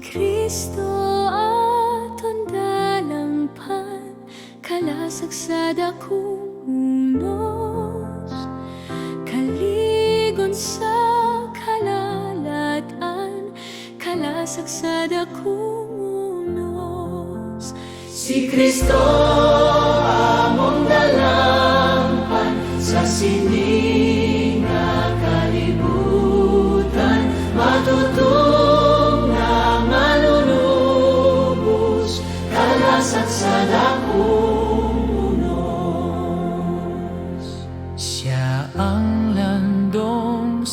Kristo aton dalampan Kalasag sa dakong unos. Kaligon sa kalalatan Kalasag sa dakong unos. Si Kristo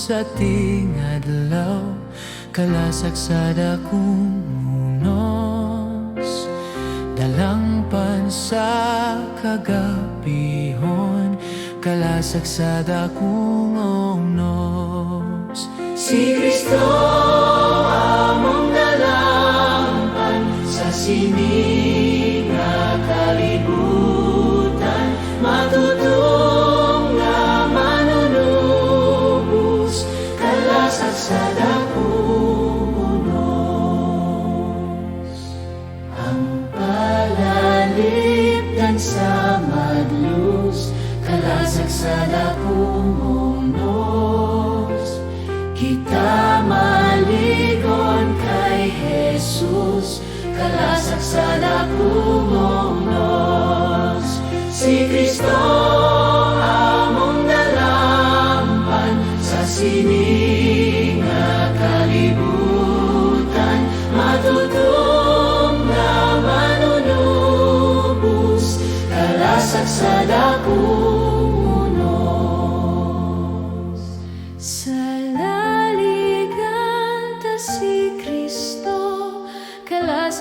sa tingadlaw kalasag sa dakong unos Dalang pan sa kagapihon Kalasag sa dakong ongnos Si Kristo Kalasag sa dakong unos Kita maligon kay Jesus Kalasag sa dakong unos Si Kristo among dalampan Sa sining nga kalibutan Matutong na manunubos dakong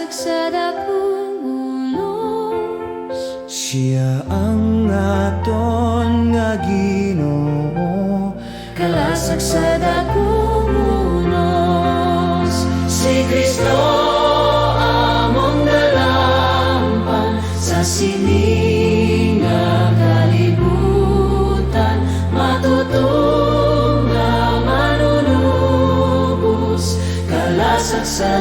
Kalasag sa dakong unos Siya ang aton nga Ginoo. Kalasag sa dakong unos Si Kristo among dalampan sa sining nga kalibutan matutong nga manunubos. Kalasag sa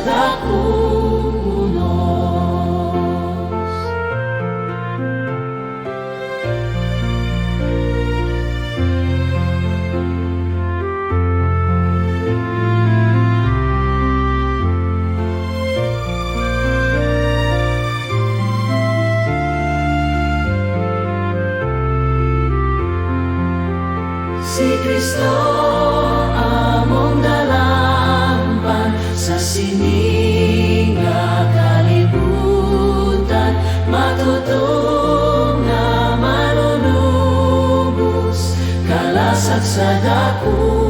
Kristo among dalampan sa sining matutong nga manunubos kalasag sa dakong